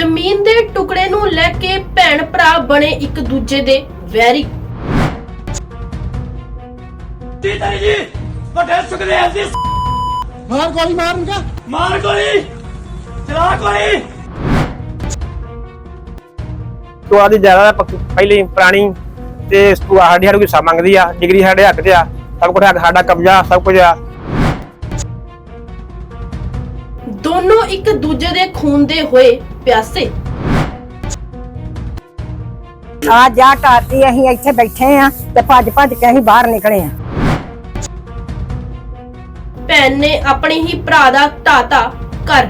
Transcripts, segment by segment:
ਜ਼ਮੀਨ ਦੇ ਟੁਕੜੇ ਨੂੰ ਲੈ ਕੇ ਭੈਣ ਭਰਾ ਬਣੇ ਇੱਕ ਦੂਜੇ ਦੇ ਵੈਰੀ। ਜੀ ਤਾਈ ਜੀ ਵੱਡੇ ਸੁਖਦੇਵ ਜੀ। ਮਾਰ ਗੋਲੀ ਮਾਰ ਇਨਕਾ ਮਾਰ ਗੋਲੀ ਚਲਾ ਗੋਲੀ। ਤੋਂ ਆਦੀ ਜ਼ਿਆਦਾ ਪੱਕੀ- ਪਹਿਲੀ ਪੁਰਾਣੀ ਤੇ ਇਸ ਤੋਂ ਸਾਡੀ ਸਾਡੇ ਕੋਈ ਹਿੱਸਾ ਮੰਗਦੀ ਆ ਡਿਗਰੀ ਸਾਡੇ ਹੱਕ 'ਚ ਆ। ਸਭ ਕੁਝ ਹੱਕ ਸਾਡਾ ਕਬਜ਼ਾ ਸਭ ਕੁਝ ਆ। ਦੋਨੋਂ ਇੱਕ ਦੂਜੇ ਦੇ ਖੂਨ ਦੇ ਹੋਏ। ਪਿਆਸੇ। ਆ ਜਾ ਟਾਤੀ ਅਸੀਂ ਇੱਥੇ ਬੈਠੇ ਆ ਤੇ ਭੱਜ ਭੱਜ ਕੇ ਅਸੀਂ ਬਾਹਰ ਨਿਕਲੇ ਆ। ਭੈਣ ਨੇ ਆਪਣੇ ਹੀ ਭਰਾ ਦਾ ਢਾਤਾ ਕਰ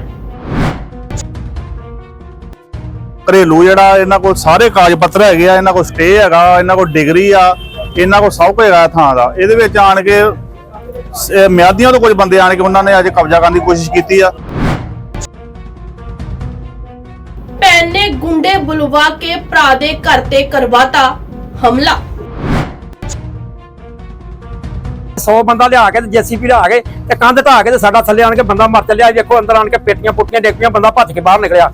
ਘਰੇਲੂ ਜਿਹੜਾ ਇਹਨਾਂ ਕੋਲ ਸਾਰੇ ਕਾਗਜ਼ ਪੱਤਰ ਹੈਗੇ ਆ ਇਹਨਾਂ ਕੋਲ ਸਟੇ ਹੈਗਾ ਇਹਨਾਂ ਕੋਲ ਡਿਗਰੀ ਆ ਇਹਨਾਂ ਕੋਲ ਸਭ ਕੁਝ ਹੈਗਾ ਥਾਂ ਦਾ। ਇਹਦੇ ਵਿੱਚ ਆਣ ਕੇ ਸ- ਇਹ ਮਿਆਦੀਆਂ ਤੋਂ ਕੁਝ ਬੰਦੇ ਆਣ ਕੇ ਉਹਨਾਂ ਨੇ ਅੱਜ ਕਬਜ਼ਾ ਕਰਨ ਦੀ ਕੋਸ਼ਿਸ਼ ਕੀਤੀ ਆ। ਕੇ ਭਰਾ ਦੇ ਘਰ ਤੇ ਕਰਵਾਤਾ ਹਮਲਾ। 100 ਬੰਦਾ ਲਿਆ ਕੇ ਤੇ ਜੀਸੀਪੀ ਲਿਆ ਕੇ ਤੇ ਕੰਧ ਢਾ ਕੇ ਤੇ ਸਾਡਾ ਥੱਲੇ ਆਣ ਕੇ ਬੰਦਾ ਮਰ ਚੱਲਿਆ ਵੇਖੋ ਅੰਦਰ ਆਣ ਕੇ ਪੇਟੀਆਂ ਪੁੱਟੀਆਂ ਪਈਆਂ ਬੰਦਾ ਭੱਜ ਕੇ ਬਾਹਰ ਨਿਕਲਿਆ।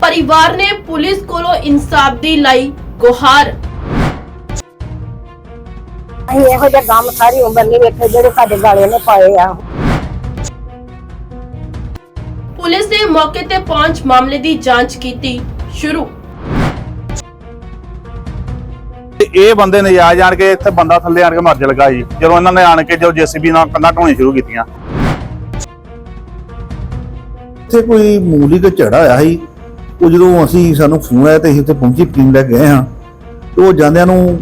ਪਰਿਵਾਰ ਨੇ ਪੁਲਿਸ ਕੋਲੋਂ ਇਨਸਾਫ ਦੀ ਲਈ ਗੁਹਾਰ। ਅਸੀਂ ਇਹੋ ਜਿਹੇ ਗਮ ਸਾਰੀ ਉਮਰ ਨਹੀਂ ਵੇਖੇ ਜਿਹੜੇ ਸਾਡੇ ਗਾਲੇ ਨੇ ਪਾਏ ਆ। ਮੌਕੇ ਤੇ ਪਹੁੰਚ ਮਾਮਲੇ ਦੀ ਜਾਂਚ ਕੀਤੀ ਸ਼ੁਰੂ। ਤੇ ਇਹ ਬੰਦੇ ਨੇ ਆ ਜਾਣ ਕੇ ਇੱਥੇ ਬੰਦਾ ਥੱਲੇ ਆਣ ਕੇ ਮਰ ਲੱਗਾ ਜੀ। ਜਦੋਂ ਇਹਨਾਂ ਨੇ ਆਣ ਕੇ ਜੋ ਜੀਸੀਬੀ ਨਾਲ ਕੰਧਾਂ ਢੋਣੀ ਸ਼ੁਰੂ ਕੀਤੀਆਂ। ਇੱਥੇ ਕੋਈ ਮੂਲੀ ਦਾ ਝੜਾ ਆਇਆ ਸੀ। ਉਹ ਜਦੋਂ ਅਸੀਂ ਸਾਨੂੰ ਫੋਨ ਆਇਆ ਤੇ ਅਸੀਂ ਉੱਥੇ ਪਹੁੰਚੀ ਟੀਮ ਲੈ ਕੇ ਗਏ ਹਾਂ। ਤੇ ਉਹ ਜਾਂਦਿਆਂ ਨੂੰ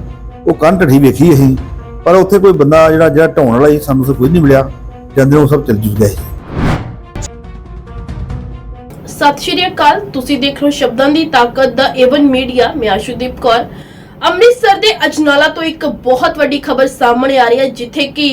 ਉਹ ਕੰਨ ਢੱਠੀ ਵੇਖੀ ਅਸੀਂ। ਪਰ ਉੱਥੇ ਕੋਈ ਬੰਦਾ ਜਿਹੜਾ ਜਿਹੜਾ ਢਾਉਣ ਵਾਲਾ ਸੀ ਸਾਨੂੰ ਤਾਂ ਕੋਈ ਨਹੀਂ ਮਿਲਿਆ। ਜਾਂਦੇ ਉਹ ਸਭ ਚਲ ਜੂ ਗਏ ਸਤਿ ਸ਼੍ਰੀ ਅਕਾਲ। ਤੁਸੀਂ ਦੇਖ ਰਹੇ ਸ਼ਬਦਾਂ ਦੀ ਤਾਕਤ ਦਾ ਏਵਨ ਮੀਡੀਆ ਮੈਂ ਆਸ਼ੂਦੀਪ ਕੌਰ। ਅੰਮ੍ਰਿਤਸਰ ਦੇ ਅਜਨਾਲਾ ਤੋਂ ਇੱਕ ਬਹੁਤ ਵੱਡੀ ਖਬਰ ਸਾਹਮਣੇ ਆ ਰਹੀ ਹੈ, ਜਿੱਥੇ ਕਿ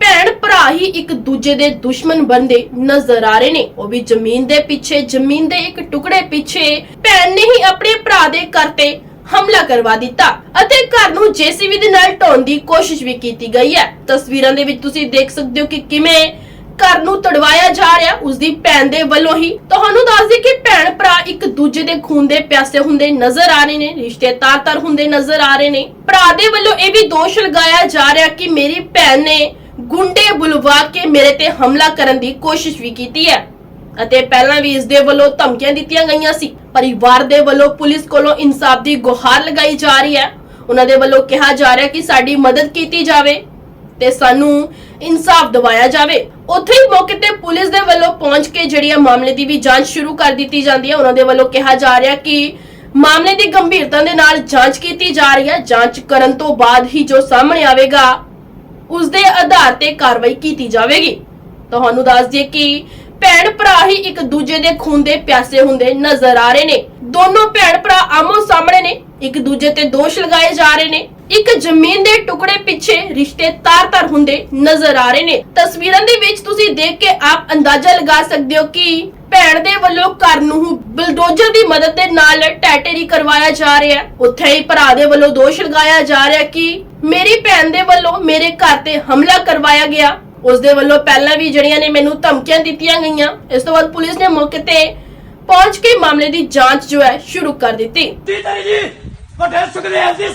ਭੈਣ ਭਰਾ ਹੀ ਇੱਕ ਦੂਜੇ ਦੇ ਦੁਸ਼ਮਣ ਬਣਦੇ ਨਜ਼ਰ ਆ ਰਹੇ ਨੇ। ਉਹ ਵੀ ਜ਼ਮੀਨ ਦੇ ਪਿੱਛੇ, ਜ਼ਮੀਨ ਦੇ ਇੱਕ ਟੁਕੜੇ ਪਿੱਛੇ ਭੈਣ ਨੇ ਹੀ ਆਪਣੇ ਭਰਾ ਦੇ ਘਰ ਤੇ ਹਮਲਾ ਕਰਵਾ ਦਿੱਤਾ ਅਤੇ ਘਰ ਨੂੰ ਜੀਸੀਬੀ ਦੇ ਨਾਲ ਢਾਉਣ ਦੀ ਕੋਸ਼ਿਸ਼ ਵੀ ਕੀਤੀ ਗਈ ਹੈ। ਤਸਵੀਰਾਂ ਦੇ ਵਿੱਚ ਤੁਸੀਂ ਦੇਖ ਸਕਦੇ ਹੋ ਕਿ ਕਿਵੇਂ ਘਰ ਨੂੰ ਤੜਵਾਇਆ ਜਾ ਰਿਹਾ ਉਸ ਦੀ ਭੈਣ ਦੇ ਵੱਲੋਂ ਹੀ। ਤੁਹਾਨੂੰ ਦੱਸ ਦਈਏ ਕਿ ਭੈਣ ਭਰਾ ਇੱਕ ਦੂਜੇ ਦੇ ਖੂਨ ਦੇ ਪਿਆਸੇ ਹੁੰਦੇ ਨਜ਼ਰ ਆ ਰਹੇ ਨੇ, ਰਿਸ਼ਤੇ ਤਾਰ-ਤਾਰ ਹੁੰਦੇ ਨਜ਼ਰ ਆ ਰਹੇ ਨੇ। ਭਰਾ ਦੇ ਵੱਲੋਂ ਇਹ ਵੀ ਦੋਸ਼ ਲਗਾਇਆ ਜਾ ਰਿਹਾ ਕਿ ਮੇਰੀ ਭੈਣ ਨੇ ਗੁੰਡੇ ਬੁਲਵਾ ਕੇ ਮੇਰੇ ਤੇ ਹਮਲਾ ਕਰਨ ਦੀ ਕੋਸ਼ਿਸ਼ ਵੀ ਕੀਤੀ ਹੈ। ਅਤੇ ਪਹਿਲਾਂ ਵੀ ਇਸ ਦੇ ਵੱਲੋਂ ਧਮਕੀਆਂ ਦਿੱਤੀਆਂ ਗਈਆਂ ਸੀ। ਪਰਿਵਾਰ ਦੇ ਵੱਲੋਂ ਪੁਲਿਸ ਕੋਲੋਂ ਇਨਸਾਫ ਦੀ ਗੁਹਾਰ ਲਗਾਈ ਜਾ ਰਹੀ ਹੈ। ਉਹਨਾਂ ਦੇ ਵੱਲੋਂ ਕਿਹਾ ਜਾ ਰਿਹਾ ਕਿ ਸਾਡੀ ਮਦਦ ਕੀਤੀ ਜਾਵੇ। ਤੇ ਸਾਨੂੰ ਇਨਸਾਫ ਦਿਵਾਇਆ ਜਾਵੇ। ਉੱਥੇ ਹੀ ਮੌਕੇ ਤੇ ਪੁਲਿਸ ਦੇ ਵੱਲੋਂ ਪਹੁੰਚ ਕੇ ਜਿਹੜੀ ਮਾਮਲੇ ਦੀ ਵੀ ਜਾਂਚ ਸ਼ੁਰੂ ਕਰ ਦਿੱਤੀ ਜਾਂਦੀ ਹੈ। ਉਹਨਾਂ ਦੇ ਵੱਲੋਂ ਕਿਹਾ ਜਾ ਰਿਹਾ ਕਿ ਮਾਮਲੇ ਦੀ ਗੰਭੀਰਤਾ ਦੇ ਨਾਲ ਜਾਂਚ ਕੀਤੀ ਜਾ ਰਹੀ ਹੈ। ਜਾਂਚ ਕਰਨ ਤੋਂ ਬਾਅਦ ਹੀ ਜੋ ਸਾਹਮਣੇ ਆਵੇਗਾ ਉਸ ਦੇ ਆਧਾਰ ਤੇ ਕਾਰਵਾਈ ਕੀਤੀ ਜਾਵੇਗੀ। ਤੁਹਾਨੂੰ ਦੱਸ ਦਈਏ ਕਿ ਭੈਣ ਭਰਾ ਹੀ ਇੱਕ ਦੂਜੇ ਦੇ ਖੂਨ ਦੇ ਪਿਆਸੇ ਹੁੰਦੇ ਨਜ਼ਰ ਆ ਰਹੇ ਨੇ। ਦੋਨੋਂ ਭੈਣ ਭਰਾ ਆਮੋ ਸਾਹਮਣੇ ਨੇ। ਇੱਕ ਦੂਜੇ ਤੇ ਦੋਸ਼ ਲਗਾਏ ਜਾ ਰਹੇ ਨੇ। ਇੱਕ ਜ਼ਮੀਨ ਦੇ ਟੁਕੜੇ ਪਿੱਛੇ ਰਿਸ਼ਤੇ ਤਾਰ-ਤਾਰ ਹੁੰਦੇ ਨਜ਼ਰ ਆ ਰਹੇ ਨੇ। ਤਸਵੀਰਾਂ ਦੇ ਵਿੱਚ ਤੁਸੀਂ ਦੇਖ ਕੇ ਆਪ ਅੰਦਾਜ਼ਾ ਲਗਾ ਸਕਦੇ ਹੋ ਕਿ ਭੈਣ ਦੇ ਵੱਲੋਂ ਘਰ ਨੂੰ ਬਲਡੋਜ਼ਰ ਦੀ ਮਦਦ ਦੇ ਨਾਲ ਟੈਟੇਰੀ ਕਰਵਾਇਆ ਜਾ ਰਿਹਾ ਹੈ। ਉੱਥੇ ਹੀ ਭਰਾ ਦੇ ਵੱਲੋਂ ਦੋਸ਼ ਲਗਾਇਆ ਜਾ ਰਿਹਾ ਕਿ ਮੇਰੀ ਭੈਣ ਦੇ ਵੱਲੋਂ ਮੇਰੇ ਘਰ ਤੇ ਹਮਲਾ ਕਰਵਾਇਆ ਗਿਆ। ਉਸ ਦੇ ਵੱਲੋਂ ਪਹਿਲਾਂ ਵੀ ਜਿਹੜੀਆਂ ਨੇ ਮੈਨੂੰ ਧਮਕੀਆਂ ਦਿੱਤੀਆਂ ਗਈਆਂ। ਇਸ ਤੋਂ ਬਾਅਦ ਪੁਲਿਸ ਨੇ ਮੌਕੇ ਤੇ ਪਹੁੰਚ ਕੇ ਮਾਮਲੇ ਦੀ ਜਾਂਚ ਜੋ ਹੈ ਸ਼ੁਰੂ ਕਰ ਦਿੱਤੀ। ਜੀ ਜੀ। ਵੱਡੇ ਸੁਖਦੇਵ ਜੀ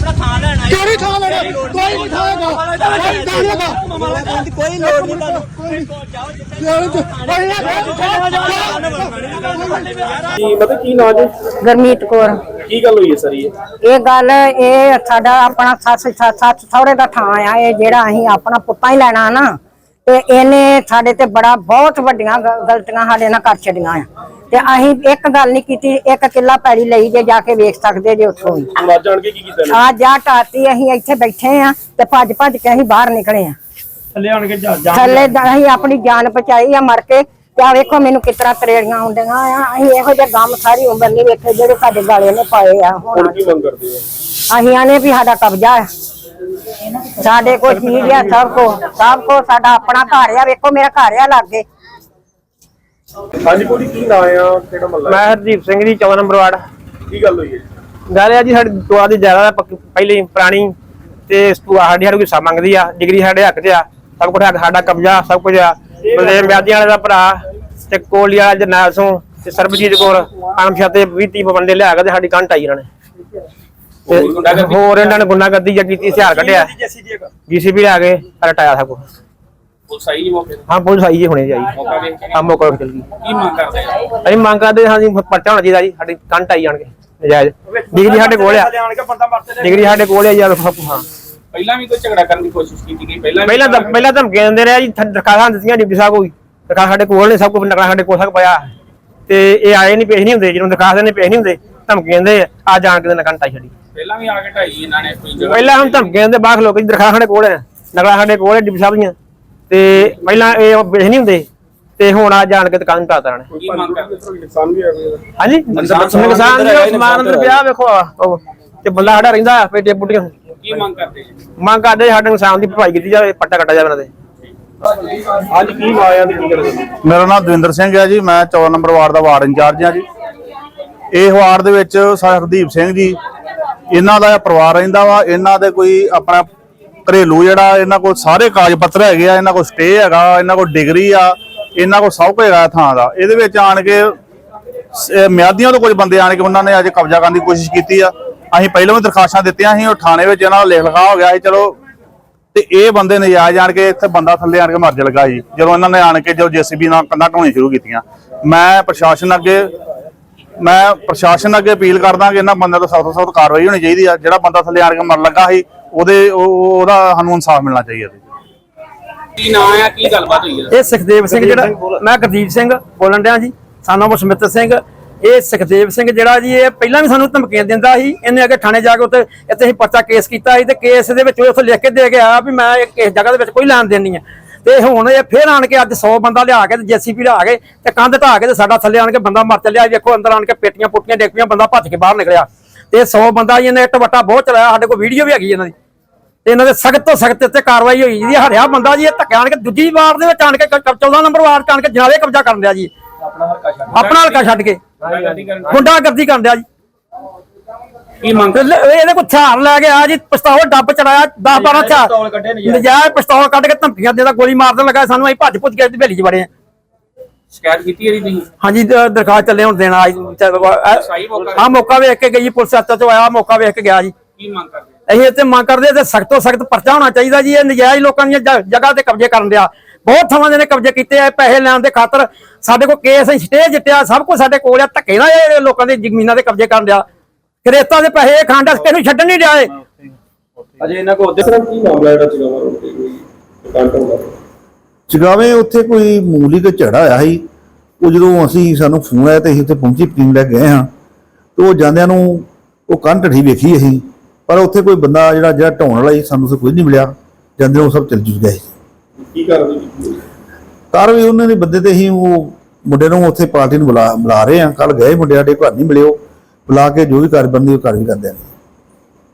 ਉਹ ਆਪਣਾ ਥਾਂ ਲੈਣਾ ਕਿਹੜੀ ਥਾਂ ਲੈਣਾ? ਕੋਈ ਨਹੀਂ ਖਾਏਗਾ। ਕੋਈ ਨਹੀਂ ਖਾਏਗਾ। ਕੋਈ ਲੋੜ ਨਹੀਂ ਤੁਹਾਨੂੰ। ਕੋਈ ਕੀ ਮਤਲਬ ਕੀ ਨਾਂ ਜੀ? ਗਰਮੀਤ ਕੌਰ। ਕੀ ਗੱਲ ਹੋਈ ਹੈ ਸਰ ਇਹ? ਇਹ ਗੱਲ ਇਹ ਸਾਡਾ ਆਪਣਾ ਸੱਸ ਸੱਸ ਸਹੁਰੇ ਦਾ ਥਾਂ ਆ। ਇਹ ਜਿਹੜਾ ਅਸੀਂ ਆਪਣਾ ਪੁੱਤਾਂ ਹੀ ਲੈਣਾ ਨਾ ਤੇ ਇਹਨੇ ਸਾਡੇ ਤੇ ਬੜਾ ਬਹੁਤ ਵੱਡੀਆਂ ਗਲਤੀਆਂ ਸਾਡੇ ਨਾਲ ਕਰ ਛੱਡੀਆਂ ਆ। ਤੇ ਅਸੀਂ ਇੱਕ ਗੱਲ ਨਹੀਂ ਕੀਤੀ ਇੱਕ ਕਿੱਲਾ ਪੈੜੀ ਲਈ ਜੇ ਜਾ ਕੇ ਵੇਖ ਸਕਦੇ ਜੇ ਉੱਥੋਂ ਹੀ ਹੁਣ ਅੱਜ ਆਣ ਕੇ ਕੀ ਕੀਤਾ ਆ ਜਾ ਟਾਤੀ ਅਸੀਂ ਇੱਥੇ ਬੈਠੇ ਆ ਤੇ ਭੱਜ ਭੱਜ ਕੇ ਅਸੀਂ ਬਾਹਰ ਨਿਕਲੇ ਆ। ਥੱਲੇ ਆਣ ਕੇ ਜਾ ਜਾ ਥੱਲੇ ਦਾ ਅਸੀਂ ਆਪਣੀ ਜਾਨ ਬਚਾਈ ਆ ਮਰ ਕੇ। ਤੇ ਆ ਵੇਖੋ ਮੈਨੂੰ ਕਿਤਰਾ ਤਰੇੜੀਆਂ ਆਉਂਦੀਆਂ ਆ। ਅਸੀਂ ਇਹੋ ਜਿਹੇ ਗਮ ਸਾਰੀ ਉਮਰ ਨਹੀਂ ਵੇਖੇ ਜਿਹੜੇ ਸਾਡੇ ਗਾਲੇ ਨੇ ਪਾਏ ਆ। ਹੁਣ ਕੀ ਮੰਗ ਕਰਦੇ ਅਸੀਂ ਆਨੇ ਵੀ ਸਾਡਾ ਕਬਜ਼ਾ ਹੈ ਸਾਡੇ ਕੋਲ ਚੀਜ਼ ਆ ਸਭ ਕੋ ਸਭ ਕੋ ਸਾਡਾ ਆਪਣਾ ਘਰ ਆ ਵੇਖੋ ਮੇਰਾ ਘਰ ਆ ਲਾਗੇ। ਹਾਂਜੀ ਕੋਈ ਕੀ ਨਾਂ ਆ ਕਿਹੜਾ ਮੱਲਾ ਮੈਂ ਹਰਦੀਪ ਸਿੰਘ ਜੀ 14 ਨੰਬਰ ਵਾਰਡ। ਕੀ ਗੱਲ ਹੋਈ ਹੈ ਗੱਲ ਹੈ ਜੀ ਸਾਡੀ ਟੋਆ ਦੀ ਜ਼ਿਆਦਾ ਪਹਿਲੇ ਪੁਰਾਣੀ ਤੇ ਸਾਡੀ ਸਾਡੇ ਕੋਈ ਹਿੱਸਾ ਮੰਗਦੀ ਆ ਡਿਗਰੀ ਸਾਡੇ ਹੱਕ 'ਚ ਆ ਸਭ ਕੁਝ ਸਾਡਾ ਕਬਜ਼ਾ ਸਭ ਕੁਝ ਆ। ਬਲਦੇਵ ਮਿਆਦੀ ਵਾਲੇ ਦਾ ਭਰਾ ਤੇ ਕੋਲੀ ਵਾਲਾ ਜਰਨੈਲ ਸਿੰਘ ਤੇ ਸਰਬਜੀਤ ਕੌਰ ਆਮਸ਼ਾ ਤੇ 20 30 ਬੰਦੇ ਲਿਆ ਕੇ ਤੇ ਸਾਡੀ ਕੰਟ ਆਈ ਇਹਨਾਂ ਨੇ। ਤੇ ਹੋਰ ਇਹਨਾਂ ਨੇ ਗੁੰਡਾਗਰਦੀ ਜਾਂ ਕੀਤੀ ਹਥਿਆਰ ਕੱਢਿਆ। ਜੀਸੀਬੀ ਲਿਆ ਕੇ ਰਟਾਇਆ ਸਭ ਕੁਝ ਪੁਲਿਸ ਆਈ ਜੀ ਮੌਕੇ ਤੇ? ਹਾਂ ਪੁਲਿਸ ਆਈ ਜੀ ਹੁਣੇ ਜੀ ਆਈ। ਮੌਕਾ ਵੇਖ ਕੇ? ਹਾਂ ਮੌਕਾ ਚੱਲ ਗਈ ਕੀ ਮੰਗ ਕਰਦੇ ਆ? ਅਸੀਂ ਮੰਗ ਕਰਦੇ ਹਾਂ ਜੀ ਪਰਚਾ ਹੋਣਾ ਚਾਹੀਦਾ ਜੀ ਸਾਡੀ ਕੰਟ ਆਈ ਜਾਣਗੇ ਨਜਾਇਜ਼। ਡਿਗਰੀ ਸਾਡੇ ਕੋਲ ਆ। ਡਿਗਰੀ ਸਾਡੇ ਕੋਲ ਆ ਸਭ ਹਾਂ। ਪਹਿਲਾਂ ਵੀ ਕੋਈ ਝਗੜਾ ਕਰਨ ਦੀ ਕੋਸ਼ਿਸ਼ ਕੀਤੀ ਗਈ? ਪਹਿਲਾਂ ਵੀ ਪਹਿਲਾਂ ਤਾਂ ਪਹਿਲਾਂ ਧਮਕੀਆਂ ਦਿੰਦੇ ਰਿਹਾ ਜੀ ਥ- ਦਰਖਾਸਤਾਂ ਦਿੱਤੀਆਂ ਡਿਪਟੀ ਸਾਹਿਬ ਕੋਈ। ਦਰਖਾਸਤ ਸਾਡੇ ਕੋਲ ਨੇ ਸਭ ਕੁਝ ਨਕਲਾਂ ਸਾਡੇ ਕੋਲ ਸਭ ਪਿਆ ਤੇ ਇਹ ਆਏ ਨਹੀਂ ਪੇਸ਼ ਨਹੀਂ ਹੁੰਦੇ ਜਦੋਂ ਦਰਖਾਸਤ ਨੇ ਪੇਸ਼ ਨਹੀਂ ਹੁੰਦੇ। ਧਮਕੀਆਂ ਦਿੰਦੇ ਆ ਜਾਣ ਕੇ ਤੇ ਨਕੰਟਾ ਛੱਡੀ। ਪਹਿਲਾਂ ਵੀ ਆ ਕੇ ਢਾਈ ਇਹਨਾਂ ਨੇ ਕੋਈ ਜਗ੍ਹਾ ਪਹਿਲਾਂ ਹੁਣ ਧਮਕੀਆਂ ਦਿੰਦੇ ਬਾਕੀ ਲੋਕ ਦਰਖਾਸਤ ਸਾਡੇ ਕੋਲ ਹੈ ਨਕਲਾਂ ਸਾਡੇ ਕੋਲ ਹੈ ਡਿਪਟੀ ਸਾਹਿਬ ਦੀਆਂ। ਤੇ ਪਹਿਲਾਂ ਇਹ ਪੇਸ਼ ਨਹੀਂ ਹੁੰਦੇ ਤੇ ਹੁਣ ਆ ਜਾਣ ਕੇ ਦੁਕਾਨ ਢਾਤਾ ਨੇ ਕੀ ਮੰਗ ਕਰਦੇ? ਹਾਂਜੀ ਨੁਕਸਾਨ ਜੀ ਉਹ ਸਮਾਨ ਅੰਦਰ ਪਿਆ ਵੇਖੋ ਆ, ਉਹ ਤੇ ਬੰਦਾ ਸਾਡਾ ਰਹਿੰਦਾ ਪੇਟੇ ਬੁੱਟੀਆਂ ਕੀ ਮੰਗ ਕਰਦੇ? ਮੰਗ ਕਰਦੇ ਸਾਡੇ ਨੁਕਸਾਨ ਦੀ ਭਰਪਾਈ ਕੀਤੀ ਜਾਵੇ ਪੱਟਾ ਕੱਟਾ ਜਾਵੇ ਇਹਨਾਂ ਦੇ ਅੱਜ ਕੀ ਨਾਂ ਆ ਤੇ ਕੀ ਗੱਲ ਹੋਈ ਮੇਰਾ ਨਾਮ ਦਵਿੰਦਰ ਸਿੰਘ ਹੈ ਜੀ ਮੈਂ 14 ਨੰਬਰ ਵਾਰਡ ਦਾ ਵਾਰਡ ਇੰਚਾਰਜ ਹਾਂ ਜੀ। ਇਹ ਵਾਰਡ ਦੇ ਵਿੱਚ ਸਰ ਹਰਦੀਪ ਸਿੰਘ ਜੀ, ਇਹਨਾਂ ਦਾ ਪਰਿਵਾਰ ਰਹਿੰਦਾ ਵਾ, ਇਹਨਾਂ ਦੇ ਕੋਈ ਆਪਣਾ ਘਰੇਲੂ ਜਿਹੜਾ, ਇਹਨਾਂ ਕੋਲ ਸਾਰੇ ਕਾਗਜ਼ ਪੱਤਰ ਹੈਗੇ ਆ, ਇਹਨਾਂ ਕੋਲ ਸਟੇ ਹੈਗਾ, ਇਹਨਾਂ ਕੋਲ ਡਿਗਰੀ ਆ, ਇਹਨਾਂ ਕੋਲ ਸਭ ਕੁਝ ਹੈਗਾ ਥਾਂ ਦਾ। ਇਹਦੇ ਵਿੱਚ ਆਣ ਕੇ ਮਿਆਦੀਆਂ ਤੋਂ ਕੁਝ ਬੰਦੇ ਆਣ ਕੇ ਉਹਨਾਂ ਨੇ ਅੱਜ ਕਬਜ਼ਾ ਕਰਨ ਦੀ ਕੋਸ਼ਿਸ਼ ਕੀਤੀ ਆ। ਅਸੀਂ ਪਹਿਲਾਂ ਵੀ ਦਰਖਾਸਤਾਂ ਦਿੱਤੀਆਂ ਸੀ, ਉਹ ਥਾਣੇ ਵਿੱਚ ਇਹਨਾਂ ਦਾ ਲਿਖ ਲਿਖਾ ਹੋ ਗਿਆ ਸੀ, ਚਲੋ, ਤੇ ਇਹ ਬੰਦੇ ਨਜਾਇਜ਼ ਜਾਣ ਕੇ ਇੱਥੇ ਬੰਦਾ ਥੱਲੇ ਆਣ ਕੇ ਮਰ ਲਗਾ ਜੀ ਜਦੋਂ ਇਹਨਾਂ ਨੇ ਆਣ ਕੇ ਜਦੋਂ ਜੀਸੀਬੀ ਨਾਲ ਕੰਧਾਂ ਢਾਉਣੀ ਸ਼ੁਰੂ ਕੀਤੀਆਂ। ਮੈਂ ਪ੍ਰਸ਼ਾਸਨ ਅੱਗੇ ਮੈਂ ਪ੍ਰਸ਼ਾਸਨ ਅੱਗੇ ਅਪੀਲ ਕਰਦਾ ਕਿ ਇਹਨਾਂ ਬੰਦਿਆਂ ਤੋਂ ਸਖਤ ਸਖਤ ਕਾਰਵਾਈ ਹੋਣੀ ਚਾਹੀਦੀ ਆ। ਜਿਹੜਾ ਬੰਦਾ ਥੱਲੇ ਆਣ ਕੇ ਮਰ ਲੱਗਾ ਸੀ ਉਹਦੇ ਉਹ- ਉਹ- ਉਹਦਾ ਸਾਨੂੰ ਇਨਸਾਫ ਮਿਲਣਾ ਚਾਹੀਦਾ ਕੀ ਨਾਂ ਆ ਕੀ ਗੱਲਬਾਤ ਹੋਈ ਹੈ ਇਹ ਸੁਖਦੇਵ ਸਿੰਘ ਜਿਹੜਾ ਮੈਂ ਗੁਰਦੀਪ ਸਿੰਘ ਬੋਲਣ ਡਿਆ ਜੀ ਸਾਨੂੰ ਬਸਮਿੱਤਰ ਸਿੰਘ। ਇਹ ਸੁਖਦੇਵ ਸਿੰਘ ਜਿਹੜਾ ਜੀ ਇਹ ਪਹਿਲਾਂ ਵੀ ਸਾਨੂੰ ਧਮਕੀਆਂ ਦਿੰਦਾ ਸੀ ਇਹਨੇ ਅੱਗੇ ਥਾਣੇ ਜਾ ਕੇ ਉੱਥੇ ਇੱਥੇ ਅਸੀਂ ਪਰਚਾ ਕੇਸ ਕੀਤਾ ਸੀ ਤੇ ਕੇਸ ਦੇ ਵਿੱਚ ਉਹ ਉੱਥੇ ਲਿਖ ਕੇ ਦੇ ਗਿਆ ਵੀ ਮੈਂ ਇਹ ਕਿਸ ਜਗ੍ਹਾ ਦੇ ਵਿੱਚ ਕੋਈ ਲੈਣ ਦੇਣ ਨਹੀਂ ਹੈ ਤੇ ਹੁਣ ਇਹ ਫੇਰ ਆਣ ਕੇ ਅੱਜ 100 ਬੰਦਾ ਲਿਆ ਕੇ ਤੇ ਜੀਸੀਪੀ ਲਿਆ ਕੇ ਤੇ ਕੰਧ ਢਾ ਕੇ ਤੇ ਸਾਡਾ ਥੱਲੇ ਆਣ ਕੇ ਬੰਦਾ ਮਰ ਚੱਲਿਆ। ਵੇਖੋ ਅੰਦਰ ਆਣ ਕੇ ਪੇਟੀਆਂ ਪੁੱਟੀਆਂ ਡਿੱਗ ਪਈਆਂ ਬੰਦਾ ਭੱਜ ਕੇ ਬਾਹਰ ਨਿਕਲਿਆ। ਤੇ 100 ਬੰਦਾ ਜੀ ਇਹਨੇ ਇੱਟ ਵੱਟਾ ਬਹੁਤ ਚਲਾਇਆ ਸਾਡੇ ਕੋਲ ਵੀਡੀਓ ਵੀ ਹੈਗੀ ਇਹਨਾਂ ਦੀ। ਤੇ ਇਹਨਾਂ ਦੇ ਸਖਤ ਤੋਂ ਸਖਤ ਤੇ ਕਾਰਵਾਈ ਹੋਈ ਜੀ ਹਰਿਆ ਬੰਦਾ ਜੀ ਇਹ ਧੱਕੇ ਆਣ ਕੇ ਦੂਜੀ ਵਾਰ ਦੇ ਵਿੱਚ ਆਣ ਕੇ 14 ਨੰਬਰ ਵਾਰ 'ਚ ਆਣ ਕੇ ਜਨਾਲੇ ਕਬਜ਼ਾ ਕਰਨ ਦਿਆ ਜੀ। ਆਪਣਾ ਹਲਕਾ ਛੱਡ ਕੇ। ਕਰਨ ਗੁੰਡਾਗਰਦੀ ਕਰਨ ਦਿਆ ਜੀ। ਕੀ ਮੰਗ ਲੈ- ਇਹਦੇ ਕੋਲ ਹਥਿਆਰ ਲੈ ਕੇ ਆ ਜੀ ਪਿਸਤੌਲ ਡੱਬ ਚੜਾਇਆ 10 12 ਹਥਿਆਰ। ਨਜਾਇਜ਼ ਪਿਸਤੌਲ ਕੱਢ ਕੇ ਧਮਕੀਆਂ ਦੇਦਾ ਗੋਲੀ ਮਾਰ ਦੇਣ ਲੱਗਾ ਸਾਨੂੰ ਅਸੀਂ ਭੱਜ ਭੁੱਜ ਕੇ ਹਵੇਲੀ 'ਚ ਵੜੇ ਆ ਸ਼ਿਕਾਇਤ ਕੀਤੀ ਇਹਦੀ ਤੁਸੀਂ? ਹਾਂਜੀ ਦ- ਦਰਖਾਸਤ ਚੱਲੇ ਹੁਣ ਦੇਣਾ ਸਹੀ ਮੌਕਾ ਆ ਮੌਕਾ ਵੇਖ ਕੇ ਗਈ ਪੁਲਿਸ ਹੱਥ ਤੋਂ ਆਇਆ ਮੌਕਾ ਵੇਖ ਕੇ ਗਿਆ ਜੀ। ਕੀ ਮੰਗ ਕਰਦੇ ਅਸੀਂ ਇੱਥੇ ਮੰਗ ਕਰਦੇ ਤੇ ਸਖਤ ਤੋਂ ਸਖਤ ਪਰਚਾ ਹੋਣਾ ਚਾਹੀਦਾ ਜੀ ਇਹ ਨਜਾਇਜ਼ ਲੋਕਾਂ ਦੀਆਂ ਜ- ਜਗ੍ਹਾ ਤੇ ਕਬਜ਼ੇ ਕਰਨ ਦਿਆ ਬਹੁਤ ਥਾਵਾਂ ਦੇ ਨੇ ਕਬਜ਼ੇ ਕੀਤੇ ਆ ਪੈਸੇ ਲੈਣ ਦੇ ਖਾਤਰ ਸਾਡੇ ਕੋਲ ਕੇਸ ਸਟੇ ਜਿੱਤਿਆ ਸਭ ਕੁਝ ਸਾਡੇ ਕੋਲ ਆ ਧੱਕੇ ਨਾਲ ਇਹ ਲੋਕਾਂ ਦੀ ਜ਼ਮੀਨਾਂ ਦੇ ਕਬਜ਼ੇ ਕਰਨ ਦਿਆ ਕਰੇਤਾ ਦੇ ਪੈਸੇ ਇਹ ਖਾਂਡਾ ਕਿਹਨੂੰ ਛੱਡਣ ਨਹੀਂ ਇਹ। ਅਜੇ ਇਹਨਾਂ ਕੋ ਉਹਦੇ ਕੀ ਮਾਮਲਾ ਜਿਹੜਾ ਚਲਾਵਾ ਰੋਡ ਤੇ ਕੋਈ ਕੰਟਰੋਲ ਦਾ ਚਗਾਵੇਂ ਉੱਥੇ ਕੋਈ ਮਾਮੂਲੀ ਕੁ ਝਗੜਾ ਆਇਆ ਸੀ। ਉਹ ਜਦੋਂ ਅਸੀਂ ਸਾਨੂੰ ਫੋਨ ਆਇਆ ਤੇ ਅਸੀਂ ਉੱਥੇ ਪਹੁੰਚੀ ਟੀਮ ਲੈ ਗਏ ਹਾਂ। ਤੇ ਉਹ ਜਾਂਦਿਆਂ ਨੂੰ ਉਹ ਕੰਨ ਢੱਠੀ ਵੇਖੀ ਅਸੀਂ। ਪਰ ਉੱਥੇ ਕੋਈ ਬੰਦਾ ਜਿਹੜਾ ਜਿਹੜਾ ਢਾਉਣ ਵਾਲਾ ਸੀ ਸਾਨੂੰ ਉੱਥੇ ਕੋਈ ਨਹੀਂ ਮਿਲਿਆ। ਜਾਂਦੇ ਉਹ ਸਭ ਚਲ ਜੁ ਗਏ। ਕੀ ਕਰਦੇ ਜੀ ਕਾਰ ਵੀ ਉਹਨਾਂ ਦੇ ਬੰਦੇ ਤੇ ਅਸੀਂ ਉਹ ਮੁੰਡੇ ਨੂੰ ਉੱਥੇ ਪਾਰਟੀ ਨੂੰ ਬੁਲਾ ਬੁਲਾ ਰਹੇ ਹਾਂ। ਕੱਲ ਗਏ ਮੁੰਡੇ ਸਾਡੇ ਘਰ ਨਹੀਂ ਮਿਲੇ ਉਹ ਬੁਲਾ ਕੇ ਜੋ ਵੀ ਕਾਰਬੰਦੀ ਉਹ ਕਰ ਵੀ ਕਰਦੇ ਨੇ